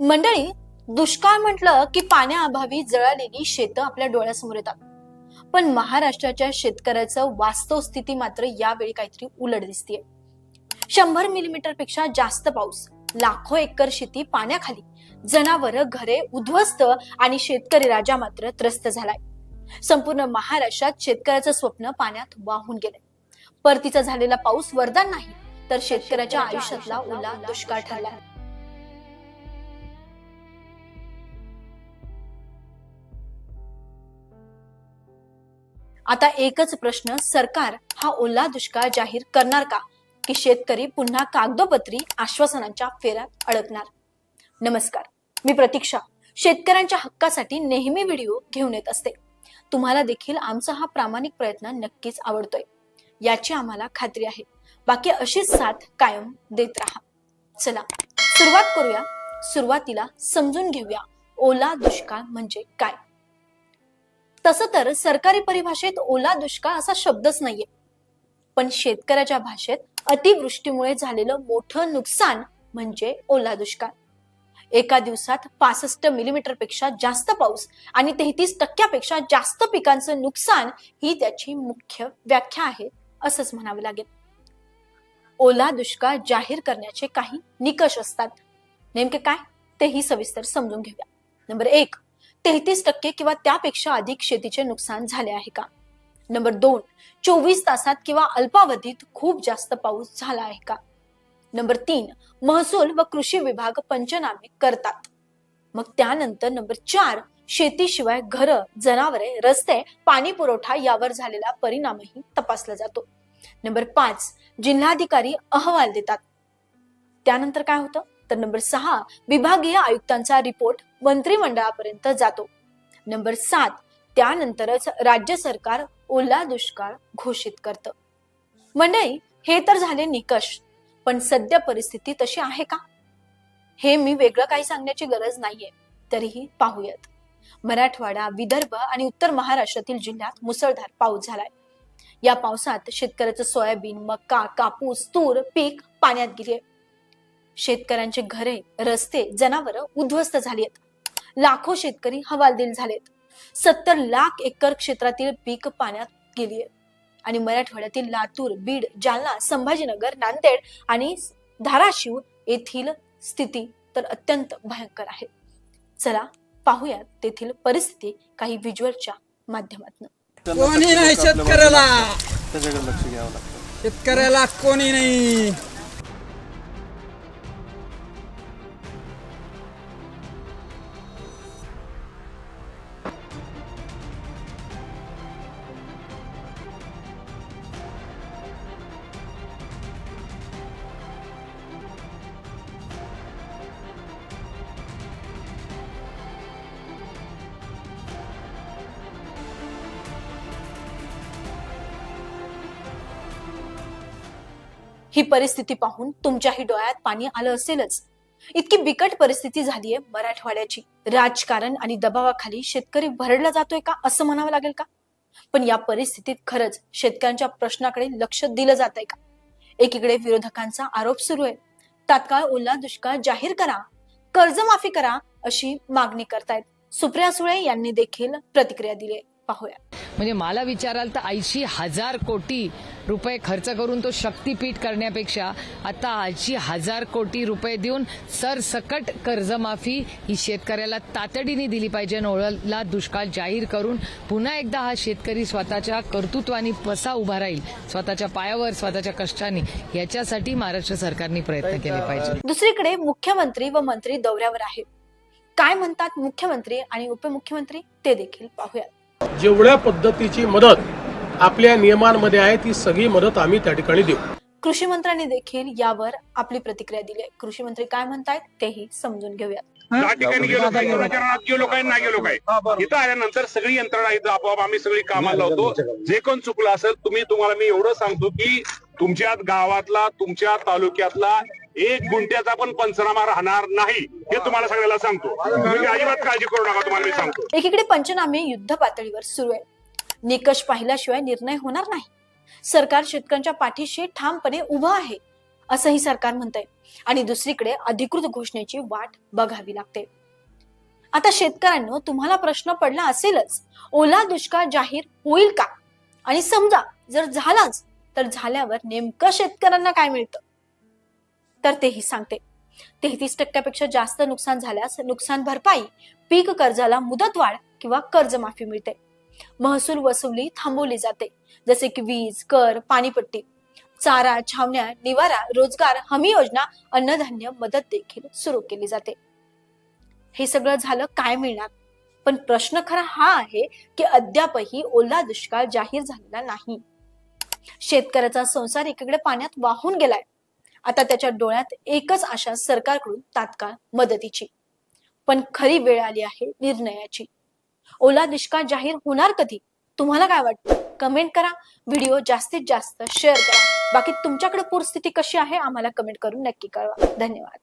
मंडळी दुष्काळ म्हटलं की पाण्याअभावी जळालेली शेतं आपल्या डोळ्यासमोर येतात. पण महाराष्ट्राच्या शेतकऱ्याचं वास्तव स्थिती मात्र यावेळी काहीतरी उलट दिसतीये. शंभर मिलीमीटरपेक्षा जास्त पाऊस लाखो एकर शेती पाण्याखाली जनावर घरे उद्ध्वस्त आणि शेतकरी राजा मात्र त्रस्त झालाय. संपूर्ण महाराष्ट्रात शेतकऱ्याचं स्वप्न पाण्यात वाहून गेलंय. परतीचा झालेला पाऊस वरदान नाही तर शेतकऱ्याच्या आयुष्यातला ओला दुष्काळ ठरला आता एकच प्रश्न सरकार हा ओला दुष्काळ जाहीर करणार का? की शेतकरी पुन्हा कागदोपत्री आश्वासनांच्या फेऱ्यात अडकणार? नमस्कार मी प्रतीक्षा. शेतकऱ्यांच्या हक्कासाठी नेहमी व्हिडिओ घेऊन येत असते. तुम्हाला देखील आमचा हा प्रामाणिक प्रयत्न नक्कीच आवडतोय. याची आम्हाला खात्री आहे. बाकी अशीच साथ कायम देत राहा. चला सुरुवात करूया. सुरुवातीला समजून घेऊया ओला दुष्काळ म्हणजे काय? तसं तर सरकारी परिभाषेत ओला दुष्काळ असा शब्दच नाहीये. पण शेतकऱ्याच्या भाषेत अतिवृष्टीमुळे झालेलं मोठं नुकसान म्हणजे ओला दुष्काळ. एका दिवसात पासष्ट मिलीमीटरपेक्षा जास्त पाऊस आणि तेहतीस टक्क्यापेक्षा जास्त पिकांचं नुकसान ही त्याची मुख्य व्याख्या आहे असंच म्हणावं लागेल. ओला दुष्काळ जाहीर करण्याचे काही निकष असतात. नेमके काय? तेही सविस्तर समजून घेऊया. नंबर एक तेहतीस टक्के किंवा त्यापेक्षा अधिक शेतीचे नुकसान झाले आहे का? नंबर दोन चोवीस तासात किंवा अल्पावधीत खूप जास्त पाऊस झाला आहे का? नंबर तीन महसूल व कृषी विभाग पंचनामे करतात. मग त्यानंतर नंबर चार शेतीशिवाय घरं जनावरे रस्ते पाणी पुरवठा यावर झालेला परिणामही तपासला जातो. नंबर पाच जिल्हाधिकारी अहवाल देतात. त्यानंतर काय होतं? तर नंबर सहा विभागीय आयुक्तांचा रिपोर्ट मंत्रिमंडळापर्यंत जातो. नंबर सात त्यानंतरच राज्य सरकार ओला दुष्काळ घोषित करतं. मंडळी हे तर झाले निकष पण सध्या परिस्थिती तशी आहे का? हे मी वेगळं काही सांगण्याची गरज नाहीये. तरीही पाहूयात. मराठवाडा विदर्भ आणि उत्तर महाराष्ट्रातील जिल्ह्यात मुसळधार पाऊस झालाय. या पावसात शेतकऱ्याचं सोयाबीन मका कापूस तूर पीक पाण्यात गेले शेतकऱ्यांचे घरे रस्ते जनावरं उद्ध्वस्त झाली आहेत लाखो शेतकरी हवालदिल झालेत. सत्तर लाख एकर क्षेत्रातील पीक पाण्यात गेली आणि मराठवाड्यातील लातूर बीड जालना संभाजीनगर नांदेड आणि धाराशिव येथील स्थिती तर अत्यंत भयंकर आहे. चला पाहूयात तेथील परिस्थिती काही व्हिज्युअलच्या माध्यमातून. कोणी नाही शेतकऱ्याला. त्याच्याकडे लक्ष घ्यावं लागतं. शेतकऱ्याला कोणी नाही. ही परिस्थिती पाहून तुमच्याही डोळ्यात पाणी आलं असेलच. इतकी बिकट परिस्थिती झालीये मराठवाड्याची. राजकारण आणि दबावाखाली शेतकरी भरडला जातोय का असं म्हणावं लागेल का? पण या परिस्थितीत खरंच शेतकऱ्यांच्या प्रश्नाकडे लक्ष दिलं जात आहे का? एकीकडे विरोधकांचा आरोप सुरू आहे. तात्काळ ओला दुष्काळ जाहीर करा कर्जमाफी करा अशी मागणी करतायत. सुप्रिया सुळे यांनी देखील प्रतिक्रिया दिली आहे. पाहूया. म्हणजे मला विचाराल तर ऐंशी हजार कोटी रुपये खर्च करून तो शक्तीपीठ करण्यापेक्षा आता ऐंशी हजार कोटी रुपये देऊन सरसकट कर्जमाफी ही शेतकऱ्याला तातडीने दिली पाहिजे आणि ओळखला दुष्काळ जाहीर करून पुन्हा एकदा हा शेतकरी स्वतःच्या कर्तृत्वाने कसा उभा राहील स्वतःच्या पायावर स्वतःच्या कष्टाने. याच्यासाठी महाराष्ट्र सरकारने प्रयत्न केले पाहिजे. दुसरीकडे मुख्यमंत्री व मंत्री दौऱ्यावर आहे काय म्हणतात मुख्यमंत्री आणि उपमुख्यमंत्री ते देखील पाहूया जेवढ्या पद्धतीची मदत आपल्या नियमांमध्ये आहे ती सगळी मदत आम्ही त्या ठिकाणी देऊ. कृषी मंत्र्यांनी देखील यावर आपली प्रतिक्रिया दिली आहे. कृषी मंत्री काय म्हणतायत तेही समजून घेऊयात. त्या ठिकाणी गेलो काही प्रचारणात गेलो काय नाही गेलो काय? इथं आल्यानंतर सगळी यंत्रणा इथं आपोआप आम्ही सगळी कामाला लावतो. जे कोण चुकलं असेल तुम्ही तुम्हाला मी एवढं सांगतो की तुमच्या गावातला तुमच्या तालुक्यातला एक गुंट्याचा पण पंचनामा राहणार नाही हे तुम्हाला सगळ्याला सांगतो. अजिबात काळजी करू नका तुम्हाला मी सांगतो. एकीकडे पंचनामे युद्ध पातळीवर सुरू आहे निकष पाहिल्याशिवाय निर्णय होणार नाही. सरकार शेतकऱ्यांच्या पाठीशी ठामपणे उभं आहे असंही सरकार म्हणतंय. आणि दुसरीकडे अधिकृत घोषणेची वाट बघावी लागते. आता शेतकऱ्यांनो तुम्हाला प्रश्न पडला असेलच ओला दुष्काळ जाहीर होईल का? आणि समजा जर झालाच तर झाल्यावर नेमकं शेतकऱ्यांना काय मिळतं? तर तेही सांगते. तेहतीस टक्क्यापेक्षा जास्त नुकसान झाल्यास नुकसान भरपाई पीक कर्जाला मुदतवाढ किंवा कर्जमाफी मिळते. महसूल वसुली थांबवली जाते. जसे की वीज कर पाणीपट्टी चारा छावण्या निवारा रोजगार हमी योजना अन्नधान्य मदत देखील सुरू केली जाते. हे सगळं झालं काय मिळणार? पण प्रश्न खरा हा आहे की अद्यापही ओला दुष्काळ जाहीर झालेला नाही. शेतकऱ्याचा संसार एकीकडे पाण्यात वाहून गेलाय. आता त्याच्या डोळ्यात एकच आशा सरकारकडून तात्काळ मदतीची. पण खरी वेळ आली आहे निर्णयाची. ओला दुष्काळ जाहीर होणार कधी? तुम्हाला काय वाटतं? कमेंट करा. व्हिडिओ जास्तीत जास्त शेअर करा. बाकी तुमच्याकडे परिस्थिती कशी आहे आम्हाला कमेंट करून नक्की कळवा. धन्यवाद.